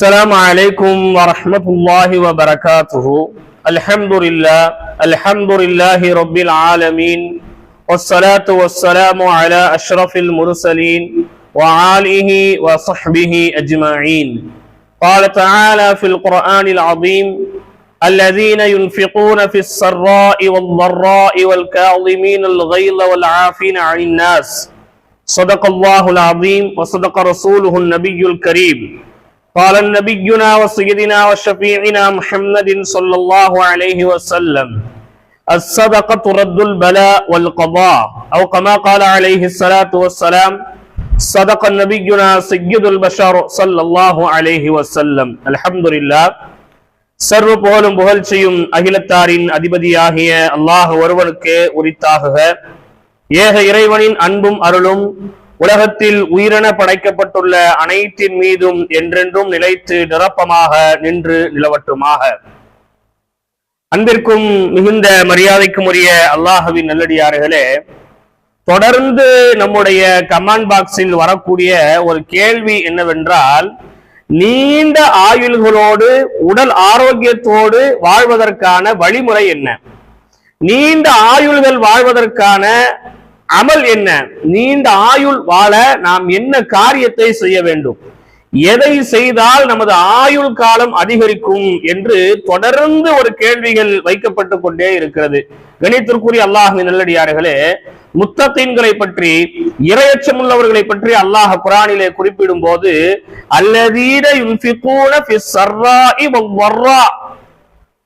السلام عليكم ورحمة الله وبركاته. الحمد لله الحمد لله رب العالمين والصلاة والسلام على أشرف المرسلين وعاله وصحبه أجمعين. قال تعالى في القرآن العظيم الذين ينفقون في السراء والضراء والكاظمين الغيظ والعافين عن الناس. صدق الله العظيم وصدق رسوله النبي الكريم. قال نبينا وسيدنا وشفيعنا محمد صلى الله عليه وسلم الصدقة رد البلاء والقضاء أو كما قال عليه الصلاة والسلام صدق نبينا سيد البشر صلى الله عليه وسلم الحمد لله சர்வ புகழும் புகழ்ச்சியும் அகிலத்தாரின் அதிபதியாகிய அல்லாஹ் ஒருவனுக்கே உரித்தாகுக ஏக இறைவனின் அன்பும் அருளும் உலகத்தில் உயிரென படைக்கப்பட்டுள்ள அனைத்தின் மீதும் என்றென்றும் நிலைத்து நிரப்பமாக நின்று நிலவட்டுமாக. அன்பிற்கும் மிகுந்த மரியாதைக்கும் உரிய அல்லாஹவின் நல்லடியார்களே தொடர்ந்து நம்முடைய கமெண்ட் பாக்ஸில் வரக்கூடிய ஒரு கேள்வி என்னவென்றால் நீண்ட ஆயுள்களோடு உடல் ஆரோக்கியத்தோடு வாழ்வதற்கான வழிமுறை என்ன? நீண்ட ஆயுள்கள் வாழ்வதற்கான அமல் என்ன? நீண்ட ஆயுள் வாழ நாம் என்ன காரியத்தை செய்ய வேண்டும்? எதை செய்தால் நமது ஆயுள் காலம் அதிகரிக்கும் என்று தொடர்ந்து ஒரு கேள்விகள் வைக்கப்பட்டு கொண்டே இருக்கிறது. கணித்திற்குரிய அல்லாஹின் நல்லடியார்களே முத்தத்தீன்களை பற்றி இரையச்சம் உள்ளவர்களை பற்றி அல்லாஹ் குரானிலே குறிப்பிடும் போது அல்லதீன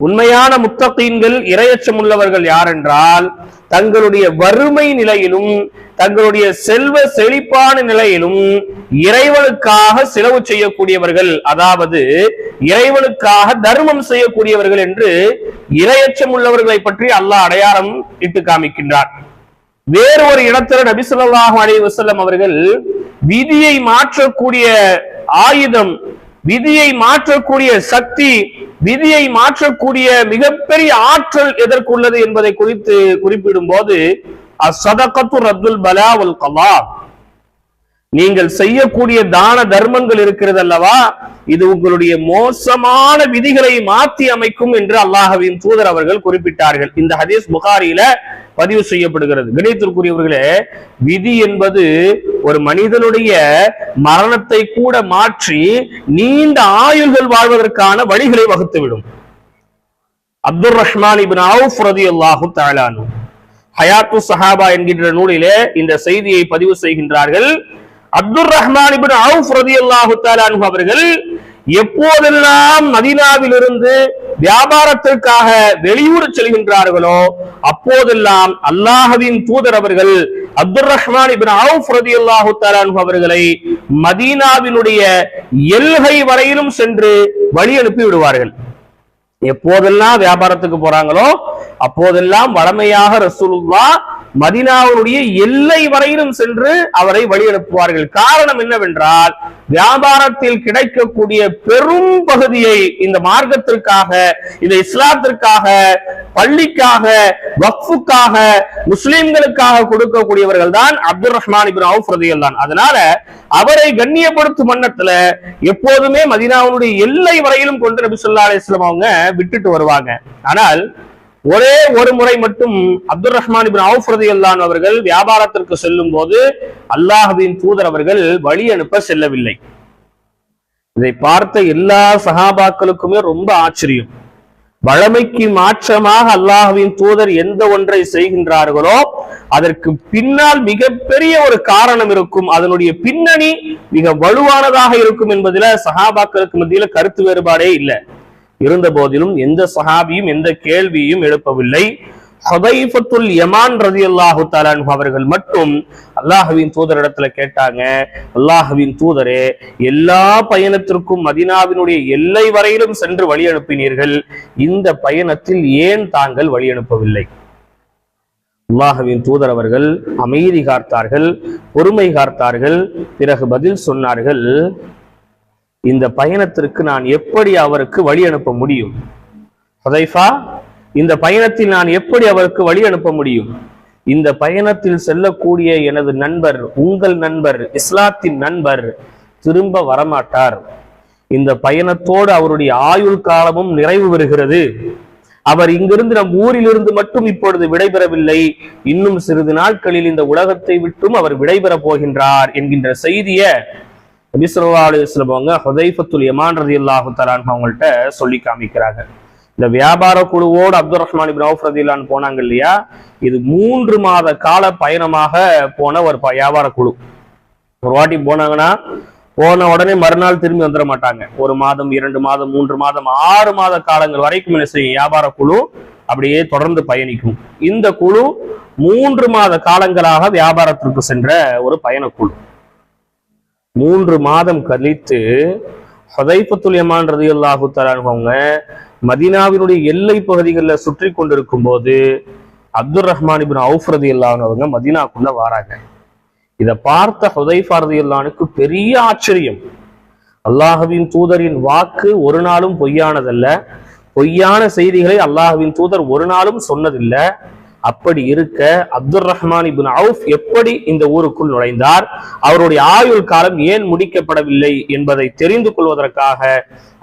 உண்மையான முத்தகீன்கள் இரையச்சம் உள்ளவர்கள் யார் என்றால் தங்களுடைய வறுமை நிலையிலும் தங்களுடைய செல்வ செழிப்பான நிலையிலும் இறைவனுக்காக செலவு செய்யக்கூடியவர்கள் அதாவது இறைவனுக்காக தர்மம் செய்யக்கூடியவர்கள் என்று இரையச்சம் உள்ளவர்களை பற்றி அல்லாஹ் அடையாளம் இட்டு காமிக்கின்றார் வேறு ஒரு இடத்துல நபிசுல்லாஹு அலி வசல்லம் அவர்கள் விதியை மாற்றக்கூடிய ஆயுதம் விதியை மாற்றக்கூடிய சக்தி விதியை மாற்றக்கூடிய மிகப்பெரிய ஆற்றல் எதற்குள்ளது என்பதை குறித்து குறிப்பிடும் போது அசதகத்து ரத்துல் பலா உல் கலா நீங்கள் செய்யக்கூடிய தான தர்மங்கள் இருக்கிறது அல்லவா? இது உங்களுடைய மோசமான விதிகளை மாற்றி அமைக்கும் என்று அல்லாஹவின் தூதர் அவர்கள் குறிப்பிட்டார்கள். இந்த ஹதீஸ் புகாரியில பதிவு செய்யப்படுகிறது. கணித்திற்குரியவர்களே விதி என்பது ஒரு மனிதனுடைய மரணத்தை கூட மாற்றி நீண்ட ஆயுள்கள் வாழ்வதற்கான வழிகளை வகுத்துவிடும். அப்துல் ரஹ்மான் இபின் அவுஃப் ரதி அல்லாஹு தாலானு ஹயாத்து சஹாபா என்கின்ற நூலிலே இந்த செய்தியை பதிவு செய்கின்றார்கள். அப்துல் ரஹ்மான் இபின் அவுஃப் ரதி அல்லாஹு தாலானு அவர்கள் எப்போதெல்லாம் மதீனாவிலிருந்து வியாபாரத்திற்காக வெளியூர் செல்கின்றார்களோ அப்போதெல்லாம் அல்லாஹவின் தூதர் அவர்கள் அப்துல் ரஹ்மான் இபின் அவுஃப் ரதி அல்லாஹு தாலானு அவர்களை மதீனாவினுடைய எல்கை வரையிலும் சென்று வழி அனுப்பி விடுவார்கள். எப்போதெல்லாம் வியாபாரத்துக்கு போறாங்களோ அப்போதெல்லாம் வளமையாக ரசூலுல்லா மதினாவுடைய எல்லை வரையிலும் சென்று அவரை வழியனுப்புவார்கள். காரணம் என்னவென்றால் வியாபாரத்தில் கிடைக்கக்கூடிய பெரும் பகுதியை இந்த மார்க்கத்திற்காக இந்த இஸ்லாத்திற்காக பள்ளிக்காக வக்ஃபுக்காக முஸ்லிம்களுக்காக கொடுக்கக்கூடியவர்கள் தான் அப்துல் ரஹ்மான் இபின் அவுஃப் தான் அதனால அவரை கண்ணியப்படுத்தும் வண்ணத்துல எப்போதுமே மதினாவுடைய எல்லை வரையிலும் கொண்டு நபி சொல்லா அலிஸ்லாம் அவங்க விட்டுட்டு வருவாங்க. ஆனால் ஒரே ஒரு முறை மட்டும் அப்துல் ரஹ்மான் இபின் அவுஃப் அல்லான் அவர்கள் வியாபாரத்திற்கு செல்லும் போது அல்லாஹுவின் தூதர் அவர்கள் வழி அனுப்ப செல்லவில்லை. இதை பார்த்த எல்லா சகாபாக்களுக்குமே ரொம்ப ஆச்சரியம். வழமைக்கு மாற்றமாக அல்லாஹுவின் தூதர் எந்த ஒன்றை செய்கின்றார்களோ அதற்கு பின்னால் மிகப்பெரிய ஒரு காரணம் இருக்கும். அதனுடைய பின்னணி மிக வலுவானதாக இருக்கும் என்பதில சஹாபாக்களுக்கு மத்தியில கருத்து வேறுபாடே இல்லை. இருந்த போதிலும் எந்த சஹாபியும் எந்த கேள்வியும் எழுப்பவில்லை. ஹதைஃபத்துல் யமான் ரதி அல்லாஹு தாலான் அவர்கள் மட்டும் அல்லாஹுவின் தூதரிடத்துல கேட்டாங்க அல்லாஹுவின் தூதரே எல்லா பயணத்திற்கும் மதினாவினுடைய எல்லை வரையிலும் சென்று வழி அனுப்பினீர்கள். இந்த பயணத்தில் ஏன் தாங்கள் வழி அனுப்பவில்லை? அல்லாஹுவின் தூதர் அவர்கள் அமைதி காத்தார்கள் பொறுமை காத்தார்கள் பிறகு பதில் சொன்னார்கள் இந்த பயணத்திற்கு நான் எப்படி அவருக்கு வழி அனுப்ப முடியும்? ஹதைஃபா இந்த பயணத்தில் நான் எப்படி அவருக்கு வழி அனுப்ப முடியும்? இந்த பயணத்தில் செல்லக்கூடிய எனது நண்பர் உங்கள் நண்பர் இஸ்லாத்தின் நண்பர் திரும்ப வரமாட்டார். இந்த பயணத்தோடு அவருடைய ஆயுள் காலமும் நிறைவு பெறுகிறது. அவர் இங்கிருந்து நம் ஊரிலிருந்து மட்டும் இப்பொழுது விடைபெறவில்லை. இன்னும் சிறிது நாட்களில் இந்த உலகத்தை விட்டும் அவர் விடைபெறப் போகின்றார் என்கின்ற செய்திய நபிசல்லா அலுவலம் அவங்க ஹுதைஃபத்துல் யமான் ரதி அல்லாஹு தலான் அவங்கள்ட்ட சொல்லி காமிக்கிறாங்க. இந்த வியாபார குழுவோடு அப்துல் ரஹ்மான் இப்னு அவுஃப் போனாங்க இல்லையா? இது மூன்று மாத கால பயணமாக போன ஒரு வியாபார குழு. ஒரு வாட்டி போனாங்கன்னா போன உடனே மறுநாள் திரும்பி வந்துட மாட்டாங்க. ஒரு மாதம் இரண்டு மாதம் மூன்று மாதம் ஆறு மாத காலங்கள் வரைக்கும் என்ன செய்யும்? வியாபார குழு அப்படியே தொடர்ந்து பயணிக்கும். இந்த குழு மூன்று மாத காலங்களாக வியாபாரத்திற்கு சென்ற ஒரு பயணக்குழு மூன்று மாதம் கழித்து ஹதைபத்துல் யமான் ரதியுல்லாஹு அவங்க மதீனாவினுடைய எல்லை பகுதிகளில் சுற்றி கொண்டிருக்கும் போது அப்துல் ரஹ்மான் இபின் அவுஃப் ரதி அவங்க மதீனாக்குள்ள வாராங்க. இதை பார்த்த ஹுதைஃபா ரதியுல்லானுக்கு பெரிய ஆச்சரியம். அல்லாஹுவின் தூதரின் வாக்கு ஒரு நாளும் பொய்யானதல்ல. பொய்யான செய்திகளை அல்லாஹுவின் தூதர் ஒரு நாளும் சொன்னதில்லை. அப்படி இருக்க அப்துல் ரஹ்மான் இபின் அவுஃப் எப்படி இந்த ஊருக்குள் நுழைந்தார்? அவருடைய ஆயுள் காலம் ஏன் முடிக்கப்படவில்லை என்பதை தெரிந்து கொள்வதற்காக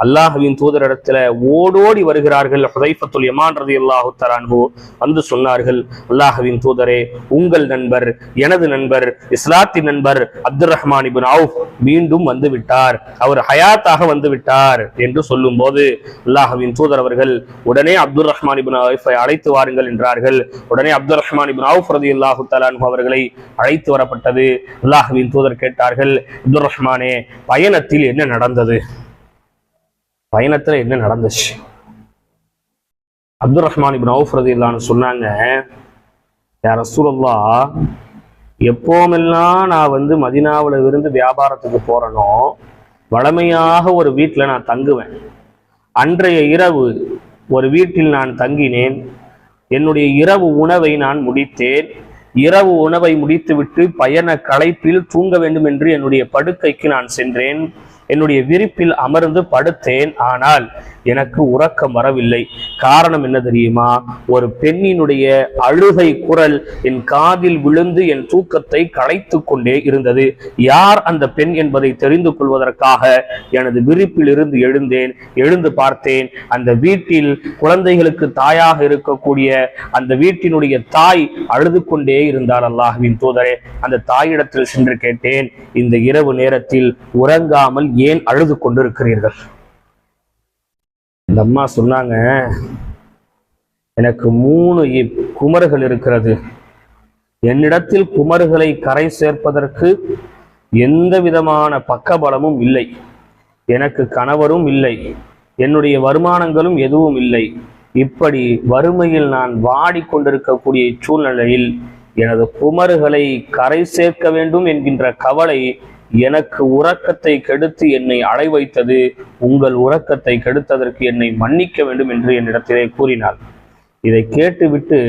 அல்லாஹுவின் தூதரிடத்துல ஓடோடி வருகிறார்கள் ஹுதைஃபத்துல் யமான் ரதி அல்லாஹு தரான்ஹு வந்து சொன்னார்கள் அல்லாஹுவின் தூதரே உங்கள் நண்பர் எனது நண்பர் இஸ்லாத்தின் நண்பர் அப்துல் ரஹ்மான் இபின் அவுஃப் மீண்டும் வந்து விட்டார். அவர் ஹயாத்தாக வந்து விட்டார். என்று சொல்லும் போது அல்லாஹுவின் தூதர் அவர்கள் உடனே அப்துல் ரஹ்மான் இபின் அவுஃபை அழைத்து வாருங்கள் என்றார்கள். உடனே அப்துல் ரஹ்மான் இபின் அவுஃப் ரதி அல்லாஹு தலான்ஹு அவர்களை அழைத்து வரப்பட்டது. அல்லாஹுவின் தூதர் கேட்டார்கள் அப்துல் ரஹ்மானே பயணத்தில் என்ன நடந்தது? பயணத்துல என்ன நடந்துச்சு? அப்துல் ரஹ்மான் இபின் அவுஃப் ரதி சொன்னாங்க யார் ரசூலல்லா எப்போமெல்லாம் நான் வந்து மதினாவுல இருந்து வியாபாரத்துக்கு போறேனோ வழமையாக ஒரு வீட்டில் நான் தங்குவேன். அன்றைய இரவு ஒரு வீட்டில் நான் தங்கினேன். என்னுடைய இரவு உணவை நான் முடித்தேன். இரவு உணவை முடித்துவிட்டு பயண களைப்பில் தூங்க வேண்டும் என்று என்னுடைய படுக்கைக்கு நான் சென்றேன். என்னுடைய விரிப்பில் அமர்ந்து படுத்தேன் ஆனால் எனக்கு உறக்கம் வரவில்லை. காரணம் என்ன தெரியுமா? ஒரு பெண்ணினுடைய அழுகை குரல் என் காதில் விழுந்து என் தூக்கத்தை களைத்து கொண்டே இருந்தது. யார் அந்த பெண் என்பதை தெரிந்து கொள்வதற்காக எனது விரிப்பில் இருந்து எழுந்தேன். எழுந்து பார்த்தேன் அந்த வீட்டில் குழந்தைகளுக்கு தாயாக இருக்கக்கூடிய அந்த வீட்டினுடைய தாய் அழுது கொண்டே இருந்தார் அல்லாஹுவின் தூதரே. அந்த தாயிடத்தில் சென்று கேட்டேன் இந்த இரவு நேரத்தில் உறங்காமல் ஏன் அழுது கொண்டிருக்கிறீர்கள்? இந்த அம்மா சொன்னாங்க எனக்கு மூணு குமர்கள் இருக்கிறது. என்னிடத்தில் குமர்களை கரை சேர்ப்பதற்கு எந்த விதமான பக்கபலமும் இல்லை. எனக்கு கணவரும் இல்லை. என்னுடைய வருமானங்களும் எதுவும் இல்லை. இப்படி வறுமையில் நான் வாடிக்கொண்டிருக்கக்கூடிய சூழ்நிலையில் எனது குமர்களை கரை சேர்க்க வேண்டும் என்கின்ற கவலை எனக்கு உறக்கத்தை கெடுத்து என்னை அடை வைத்தது உங்கள் உறக்கத்தை கெடுத்ததற்கு என்னை மன்னிக்க வேண்டும் என்று என்னிடத்திலே கூறினார் இதை கேட்டுவிட்டு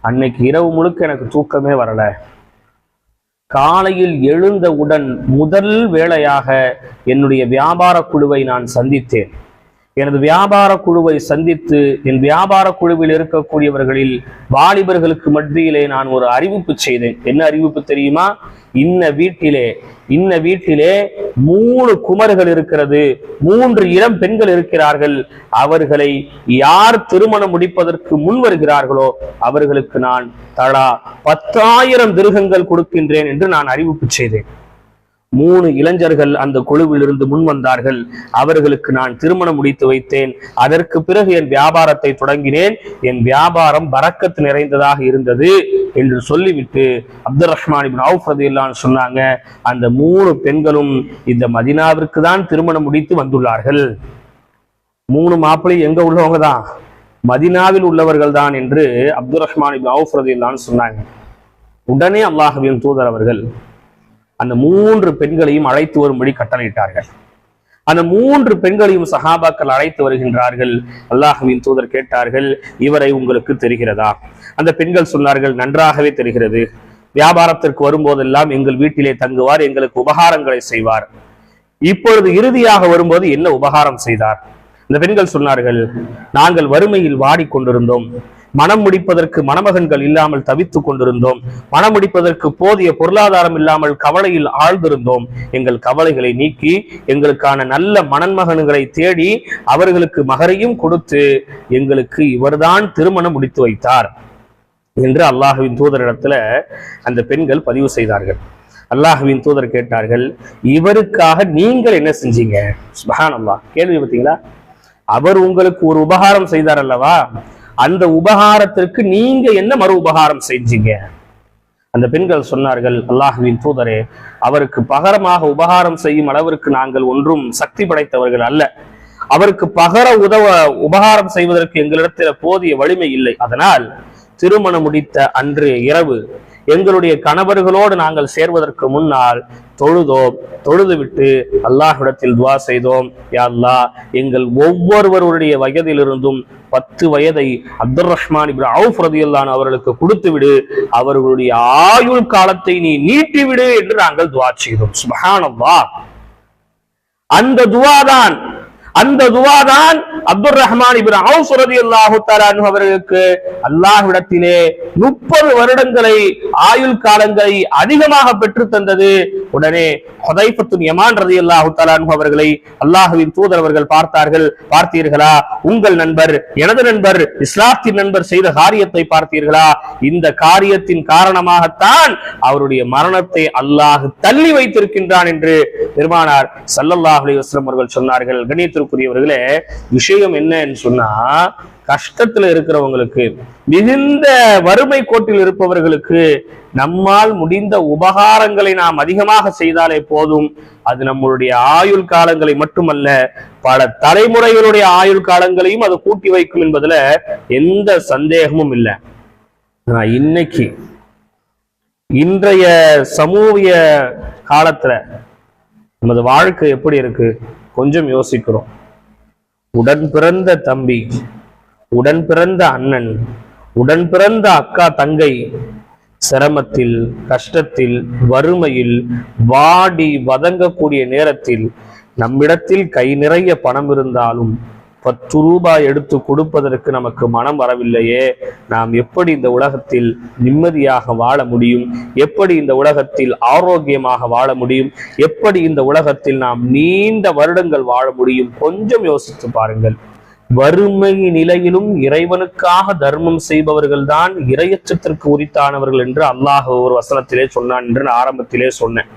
அன்னைக்கு இரவு முழுக்க எனக்கு தூக்கமே வரல. காலையில் எழுந்தவுடன் முதல் வேளையாக என்னுடைய வியாபார குழுவை நான் சந்தித்தேன். எனது வியாபார குழுவை சந்தித்து என் வியாபார குழுவில் இருக்கக்கூடியவர்களில் வாலிபர்களுக்கு மத்தியிலே நான் ஒரு அறிவிப்பு செய்தேன். என்ன அறிவிப்பு தெரியுமா? இன்ன வீட்டிலே இன்ன வீட்டிலே மூணு குமர்கள் இருக்கிறது மூன்று இளம் பெண்கள் இருக்கிறார்கள். அவர்களை யார் திருமணம் முடிப்பதற்கு முன் வருகிறார்களோ அவர்களுக்கு நான் தலா பத்தாயிரம் திருகங்கள் கொடுக்கின்றேன் என்று நான் அறிவிப்பு செய்தேன். மூணு இளைஞர்கள் அந்த குழுவிலிருந்து முன் வந்தார்கள் அவர்களுக்கு நான் திருமணம் முடித்து வைத்தேன். அதற்கு பிறகு என் வியாபாரத்தை தொடங்கினேன். என் வியாபாரம் பறக்கத்து நிறைந்ததாக இருந்தது என்று சொல்லிவிட்டு அப்துல் ரஹ்மான் இப்னு அவுஃப் சொன்னாங்க அந்த மூணு பெண்களும் இந்த மதினாவிற்கு தான் திருமணம் முடித்து வந்துள்ளார்கள். மூணு மாப்பிள்ளை எங்க உள்ளவங்க தான்? மதினாவில் உள்ளவர்கள் தான் என்று அப்துல் ரஹ்மான் இப்னு அவுஃப் சொன்னாங்க. உடனே அல்லாஹுவின் தூதர் அவர்கள் அந்த மூன்று பெண்களையும் அழைத்து வரும்படி கட்டளையிட்டார்கள். அந்த மூன்று பெண்களையும் சஹாபாக்கள் அழைத்து வருகின்றார்கள். அல்லாஹுவின் தூதர் கேட்டார்கள் இவரை உங்களுக்கு தெரிகிறதா? அந்த பெண்கள் சொன்னார்கள் நன்றாகவே தெரிகிறது. வியாபாரத்திற்கு வரும்போதெல்லாம் எங்கள் வீட்டிலே தங்குவார் எங்களுக்கு உபகாரங்களை செய்வார். இப்பொழுது இறுதியாக வரும்போது என்ன உபகாரம் செய்தார்? இந்த பெண்கள் சொன்னார்கள் நாங்கள் வறுமையில் வாடிக்கொண்டிருந்தோம். மனம் முடிப்பதற்கு மணமகன்கள் இல்லாமல் தவித்துக் கொண்டிருந்தோம். மனம் முடிப்பதற்கு போதிய பொருளாதாரம் இல்லாமல் கவலையில் ஆழ்ந்திருந்தோம். எங்கள் கவலைகளை நீக்கி எங்களுக்கான நல்ல மணன்மகன்களை தேடி அவர்களுக்கு மகரையும் கொடுத்து எங்களுக்கு இவர்தான் திருமணம் முடித்து வைத்தார் என்று அல்லாஹுவின் தூதரிடத்துல அந்த பெண்கள் பதிவு செய்தார்கள். அல்லாஹுவின் தூதர் கேட்டார்கள் இவருக்காக நீங்கள் என்ன செஞ்சீங்க? சுபஹான் அல்லாஹ் கேள்வி பார்த்தீங்களா? அவர் உங்களுக்கு ஒரு உபகாரம் செய்தார் அல்லவா? அந்த உபகாரத்திற்கு நீங்க என்ன மறு உபகாரம் செஞ்சீங்க? அந்த பெண்கள் சொன்னார்கள் அல்லாஹுவின் தூதரே அவருக்கு பகரமாக உபகாரம் செய்யும் அளவிற்கு நாங்கள் ஒன்றும் சக்தி படைத்தவர்கள் அல்ல. அவருக்கு பகர உதவ உபகாரம் செய்வதற்கு எங்களிடத்தில் போதிய வலிமை இல்லை. அதனால் திருமணம் முடித்த அன்று இரவு எங்களுடைய கணவர்களோடு நாங்கள் சேர்வதற்கு முன்னால் தொழுதோம் தொழுது விட்டு அல்லாஹ்விடத்தில் துவா செய்தோம். யா அல்லாஹ் எங்கள் ஒவ்வொருவருடைய வயதிலிருந்தும் பத்து வயதை அப்துல் ரஹ்மான் இப்ரா அவுஃப் ரதியுல்லான் அவர்களுக்கு கொடுத்து விடு அவர்களுடைய ஆயுள் காலத்தை நீ நீட்டி விடு என்று நாங்கள் துவா செய்தோம். சுபஹானல்லாஹ். அந்த துவாதான் அந்த துவாதான் அப்துல் ரஹ்மான் இபின் அவுஸ் ரலியல்லாஹு தஆலா அவர்களுக்கு அல்லாஹ்விடத்திலே முப்பது வருடங்களை ஆயுள் காலங்களை அதிகமாக பெற்று தந்தது. உடனே ஹுதைஃபத்துன் யமான் ரதி அல்லாஹு தாலானு அவர்களை அல்லாஹுவின் தூதர் அவர்கள் பார்த்தார்கள். பார்த்தீர்களா? உங்கள் நண்பர் எனது நண்பர் இஸ்லாத்தின் நண்பர் செய்த காரியத்தை பார்த்தீர்களா? இந்த காரியத்தின் காரணமாகத்தான் அவருடைய மரணத்தை அல்லாஹ் தள்ளி வைத்திருக்கின்றான் என்று பெருமானார் சல்லல்லாஹலி அலைஹி அவர்கள் சொன்னார்கள். கணியத்திற்குரியவர்களே விஷயம் என்னன்னு சொன்னா கஷ்டத்துல இருக்கிறவங்களுக்கு மிகுந்த வறுமை கோட்டில் இருப்பவர்களுக்கு நம்மால் முடிந்த உபகாரங்களை நாம் அதிகமாக செய்தாலே போதும். அது நம்மளுடைய ஆயுள் காலங்களை மட்டுமல்ல பல தலைமுறைகளுடைய ஆயுள் காலங்களையும் அது கூட்டி வைக்கும் என்பதுல எந்த சந்தேகமும் இல்லை. நான் இன்னைக்கு இன்றைய சமூக காலத்துல நமது வாழ்க்கை எப்படி இருக்கு? கொஞ்சம் யோசிக்கிறோம். உடன் பிறந்த தம்பி உடன் பிறந்த அண்ணன் உடன் பிறந்த அக்கா தங்கை சிரமத்தில் கஷ்டத்தில் வறுமையில் வாடி வதங்கக்கூடிய நேரத்தில் நம்மிடத்தில் கை நிறைய பணம் இருந்தாலும் பத்து ரூபாய் எடுத்து கொடுப்பதற்கு நமக்கு மனம் வரவில்லையே. நாம் எப்படி இந்த உலகத்தில் நிம்மதியாக வாழ முடியும்? எப்படி இந்த உலகத்தில் ஆரோக்கியமாக வாழ முடியும்? எப்படி இந்த உலகத்தில் நாம் நீண்ட வருடங்கள் வாழ முடியும்? கொஞ்சம் யோசித்து பாருங்கள். வறுமை நிலையிலும் இறைவனுக்காக தர்மம் செய்பவர்கள் தான் இரையச்சத்திற்கு உரித்தானவர்கள் என்று அல்லாஹ் ஒரு வசனத்திலே சொன்னான் என்று நான் ஆரம்பத்திலே சொன்னேன்.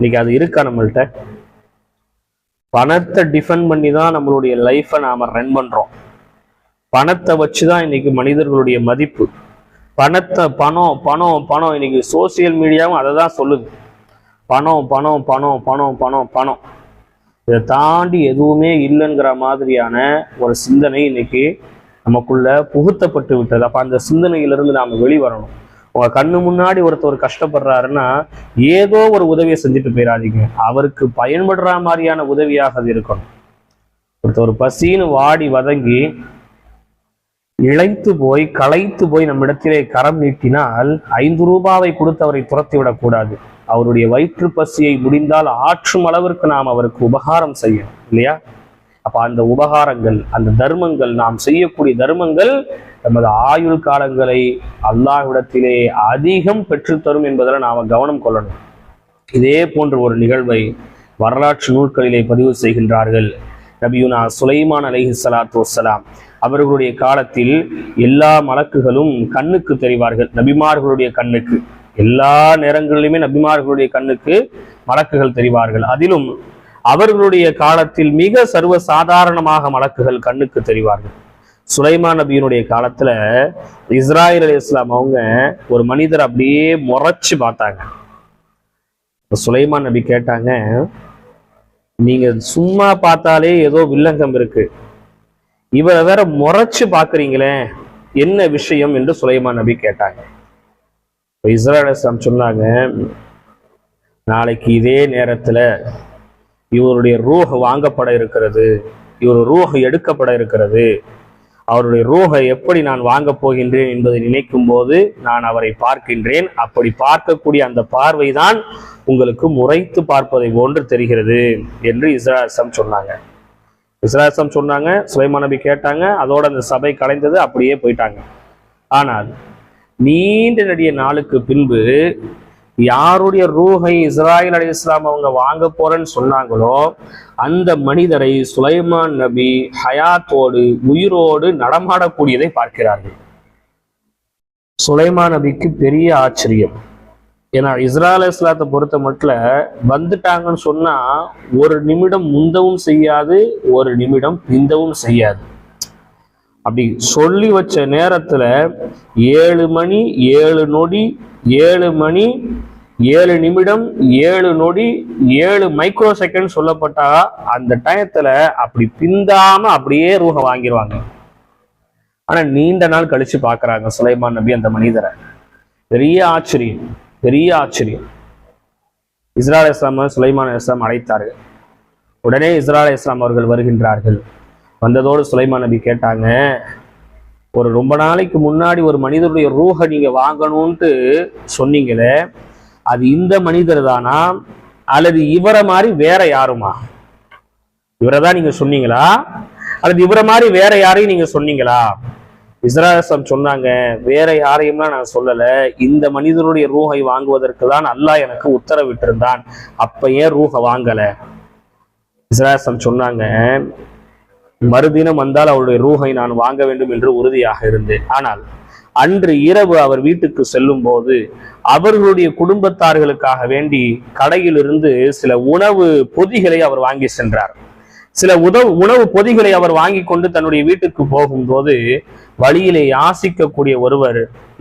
இன்னைக்கு அது இருக்கா நம்மள்கிட்ட பணத்தை டிஃபெண்ட் பண்ணி தான் நம்மளுடைய லைஃப்பை நாம ரன் பண்றோம். பணத்தை வச்சு தான் இன்னைக்கு மனிதர்களுடைய மதிப்பு. பணத்தை பணம் பணம் பணம். இன்னைக்கு சோசியல் மீடியாவும் அதை தான் சொல்லுது. பணம் பணம் பணம் பணம் பணம் பணம். இதை தாண்டி எதுவுமே இல்லைங்கிற மாதிரியான ஒரு சிந்தனை இன்னைக்கு நமக்குள்ள புகுத்தப்பட்டு விட்டது. அப்போ அந்த சிந்தனையிலிருந்து நாம வெளிவரணும். உங்க கண்ணு முன்னாடி ஒருத்தர் கஷ்டப்படுறாருன்னா ஏதோ ஒரு உதவியை செஞ்சுட்டு போயிடாதீங்க அவருக்கு பயன்படுற மாதிரியான உதவியாக அது இருக்கணும். ஒருத்தர் பசின்னு வாடி வதங்கி இழைத்து போய் களைத்து போய் நம்மிடத்திலே கரம் நீட்டினால் ஐந்து ரூபாவை கொடுத்து அவரை துரத்தி விடக்கூடாது. அவருடைய வயிற்று பசியை முடிந்தால் ஆற்றும் அளவிற்கு நாம் அவருக்கு உபகாரம் செய்யணும் இல்லையா? அப்ப அந்த உபகாரங்கள் அந்த தர்மங்கள் நாம் செய்யக்கூடிய தர்மங்கள் நமது ஆயுள் காலங்களை அல்லாஹ்விடத்திலே அதிகம் பெற்றுத்தரும் என்பதில் நாம் கவனம் கொள்ளணும். இதே போன்ற ஒரு நிகழ்வை வரலாற்று நூல்களிலே பதிவு செய்கின்றார்கள். நபியுனா சுலைமான் அலைஹி சலாத்து வசலாம் அவர்களுடைய காலத்தில் எல்லா மலக்குகளும் கண்ணுக்கு தெரிவார்கள். நபிமார்களுடைய கண்ணுக்கு. எல்லா நேரங்களிலுமே நபிமார்களுடைய கண்ணுக்கு மலக்குகள் தெரிவார்கள். அதிலும் அவர்களுடைய காலத்தில் மிக சர்வ சாதாரணமாக மலக்குகள் கண்ணுக்கு தெரிவார்கள். சுலைமான் நபியினுடைய காலத்துல இஸ்ராயல் அலி இஸ்லாம் அவங்க ஒரு மனிதர் அப்படியே முறைச்சு பார்த்தாங்க. சுலைமான் நபி கேட்டாங்க நீங்க சும்மா பார்த்தாலே ஏதோ வில்லங்கம் இருக்கு. இவரை வேற முறைச்சு பாக்குறீங்களே என்ன விஷயம்? என்று சுலைமான் நபி கேட்டாங்க. இஸ்ராயல் இஸ்லாம் சொன்னாங்க நாளைக்கு இதே நேரத்துல இவருடைய ரூஹ் வாங்கப்பட இருக்கிறது இவர் ரூஹ் எடுக்கப்பட இருக்கிறது. அவருடைய ரூஹை எப்படி நான் வாங்கப் போகின்றேன் என்பதை நினைக்கும் போது நான் அவரை பார்க்கின்றேன். அப்படி பார்க்கக்கூடிய அந்த பார்வைதான் உங்களுக்கு முறைத்து பார்ப்பதை போன்று தெரிகிறது என்று இஸ்ராசம் சொன்னாங்க. இஸ்ராசம் சொன்னாங்க சுலைமா நபி கேட்டாங்க அதோட அந்த சபை கலைந்தது அப்படியே போயிட்டாங்க. ஆனால் நீண்ட நெடிய நாளுக்கு பின்பு யாருடைய ரூஹை இஸ்ராயில் அலி இஸ்லாம் அவங்க வாங்க போறேன்னு சொன்னாங்களோ அந்த மனிதரை சுலைமான் நபி ஹயாத்தோடு உயிரோடு நடமாடக்கூடியதை பார்க்கிறார்கள். சுலைமான் நபிக்கு பெரிய ஆச்சரியம். ஏன்னா இஸ்ராயல் இஸ்லாத்தை பொறுத்த மட்டும் வந்துட்டாங்கன்னு சொன்னா ஒரு நிமிடம் முந்தவும் செய்யாது ஒரு நிமிடம் பிந்தவும் செய்யாது. அப்படி சொல்லி வச்ச நேரத்துல ஏழு மணி ஏழு நொடி ஏழு மணி ஏழு நிமிடம் ஏழு நொடி ஏழு மைக்ரோ செகண்ட் சொல்லப்பட்டா அந்த டயத்துல அப்படி பிந்தாம அப்படியே ரூஹ வாங்கிடுவாங்க ஆனா நீண்ட நாள் கழிச்சு பாக்குறாங்க சுலைமான் நபி அந்த மனிதரை. பெரிய ஆச்சரியம் பெரிய ஆச்சரியம். இஸ்ராயல் இஸ்லாம் சுலைமான் இஸ்லாம் அழைத்தார்கள். உடனே இஸ்ராயல் இஸ்லாம் அவர்கள் வருகின்றார்கள். வந்ததோடு சுலைமான் நபி கேட்டாங்க ஒரு ரொம்ப நாளைக்கு முன்னாடி ஒரு மனிதருடைய ரூஹை நீங்க வாங்கணும்ட்டு சொன்னீங்களே அது இந்த மனிதர் தானா அல்லது இவரை மாதிரி வேற யாருமா? இவரை தான் நீங்க சொன்னீங்களா? அல்லது இவரை மாதிரி வேற யாரையும் நீங்க சொன்னீங்களா? இஸ்ராசம் சொன்னாங்க வேற யாரையும்லாம் நான் சொல்லல இந்த மனிதருடைய ரூஹை வாங்குவதற்கு தான் அல்லாஹ் எனக்கு உத்தரவிட்டிருந்தான் அப்ப ஏன் ரூஹை வாங்கல? இஸ்ராசம் சொன்னாங்க மறுதினம் வந்தால் அவருடைய ரூஹை நான் வாங்க வேண்டும் என்று உறுதியாக இருந்தேன். ஆனால் அன்று இரவு அவர் வீட்டுக்கு செல்லும் போது அவர்களுடைய குடும்பத்தார்களுக்காக வேண்டி கடையிலிருந்து சில உணவு பொதிகளை அவர் வாங்கி சென்றார். சில உதவு உணவு பொதிகளை அவர் வாங்கி கொண்டு தன்னுடைய வீட்டுக்கு போகும்போது வழியிலே யாசிக்கக்கூடிய ஒருவர்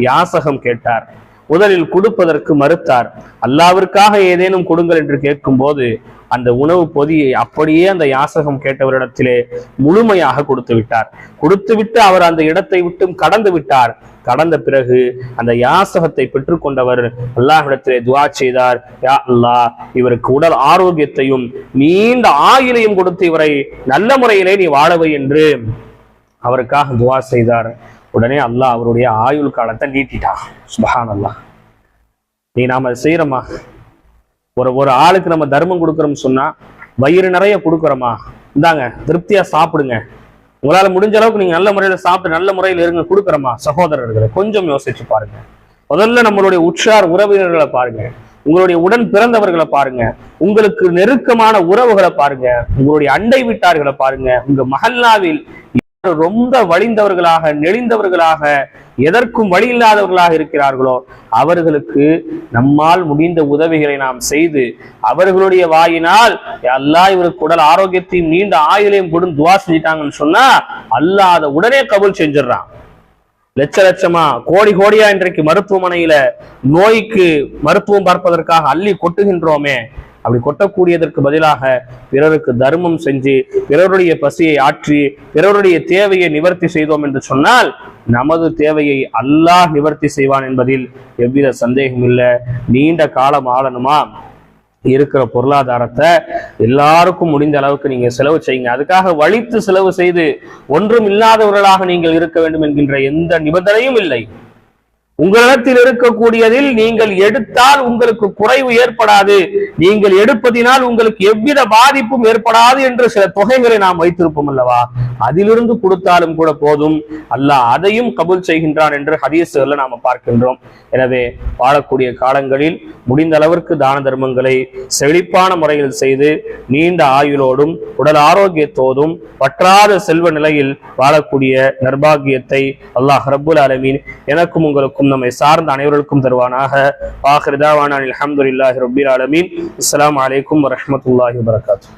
யாசகம் கேட்டார். முதலில் கொடுப்பதற்கு மறுத்தார். அல்லாவிற்காக ஏதேனும் கொடுங்கள் என்று கேட்கும்போது அந்த உணவு பொதியை அப்படியே அந்த யாசகம் கேட்டவரிடத்திலே முழுமையாக கொடுத்து விட்டார். கொடுத்து விட்டு அவர் அந்த இடத்தை விட்டும் கடந்து விட்டார். கடந்த பிறகு அந்த யாசகத்தை பெற்றுக்கொண்டவர் அல்லாஹிடத்திலே துவா செய்தார். யா அல்லாஹ் இவருக்கு உடல் ஆரோக்கியத்தையும் நீண்ட ஆயுளையும் கொடுத்து இவரை நல்ல முறையிலே நீ வாழவை என்று அவருக்காக துவா செய்தார். உடனே அல்லாஹ் அவருடைய ஆயுள் காலத்தை நீட்டிட்டான் சுபஹான் அல்லா நீ நாம் அதை செய்கிறோமா ஒரு ஒரு ஆளுக்கு நம்ம தர்மம் கொடுக்குறோம்னு சொன்னால் வயிறு நிறைய கொடுக்குறோமா? இந்தாங்க திருப்தியா சாப்பிடுங்க. உங்களால முடிஞ்ச அளவுக்கு நீங்க நல்ல முறையில சாப்பிட்டு நல்ல முறையில் இருங்க கொடுக்குறோமா? சகோதரர்களை கொஞ்சம் யோசிச்சு பாருங்க. முதல்ல நம்மளுடைய உற்றார் உறவினர்களை பாருங்க. உங்களுடைய உடன் பிறந்தவர்களை பாருங்க. உங்களுக்கு நெருக்கமான உறவுகளை பாருங்க. உங்களுடைய அண்டை வீட்டார்களை பாருங்க. உங்க மஹல்லாவில் ரொம்ப வழிந்தவர்களாக நெளிந்தவர்களாக எதற்கும் வழி இல்லாதவர்களாக இருக்கிறார்களோ அவர்களுக்கு நம்மால் முடிந்த உதவிகளை நாம் செய்து அவர்களுடைய வாயினால் அல்லாஹ் இவருக்கு உடல் ஆரோக்கியத்தையும் நீண்ட ஆயுளையும் கொடுத்து துவா செஞ்சிட்டாங்கன்னு சொன்னா அல்லாஹ் அதை உடனே கபுல் செஞ்சிடறான். லட்ச லட்சமா கோடி கோடியா இன்றைக்கு மருத்துவமனையில நோய்க்கு மருத்துவம் பார்ப்பதற்காக அள்ளி கொட்டுகின்றோமே அப்படி கொட்டக்கூடியதற்கு பதிலாக பிறருக்கு தர்மம் செஞ்சு பிறருடைய பசியை ஆற்றி பிறருடைய தேவையை நிவர்த்தி செய்தோம் என்று சொன்னால் நமது தேவையை அல்லாஹ் நிவர்த்தி செய்வான் என்பதில் எவ்வித சந்தேகம் இல்லை. நீண்ட காலம் ஆளணுமா? இருக்கிற பொருளாதாரத்தை எல்லாருக்கும் முடிந்த அளவுக்கு நீங்க செலவு செய்யுங்க. அதுக்காக வலித்து செலவு செய்து ஒன்றும் இல்லாதவர்களாக நீங்கள் இருக்க வேண்டும் என்கின்ற எந்த நிபந்தனையும் இல்லை. உங்களிடத்தில் இருக்கக்கூடியதில் நீங்கள் எடுத்தால் உங்களுக்கு குறைவு ஏற்படாது. நீங்கள் எடுப்பதினால் உங்களுக்கு எவ்வித பாதிப்பும் ஏற்படாது என்று சில தொகைகளை நாம் வைத்திருப்போம் அல்லவா? அதிலிருந்து கொடுத்தாலும் கூட போதும். அல்லாஹ் அதையும் கபூல் செய்கின்றான் என்று ஹதீஸ்ல நாம பார்க்கின்றோம். எனவே வாழக்கூடிய காலங்களில் முடிந்த அளவிற்கு தான தர்மங்களை செழிப்பான முறையில் செய்து நீண்ட ஆயுளோடும் உடல் ஆரோக்கியத்தோடும் பற்றாத செல்வ நிலையில் வாழக்கூடிய நர்பாகியத்தை அல்லாஹ் ரபுல் அலமீன் எனக்கும் உங்களுக்கும் நம்மை சார்ந்த அனைவருக்கும் தருவானாக. ஆஹிருதாவான அலமதுல்லாஹி ரப்பில் ஆலமீன். அஸ்ஸலாமு அலைக்கும் வரமத்துல்லாஹி வபரகாத்துஹு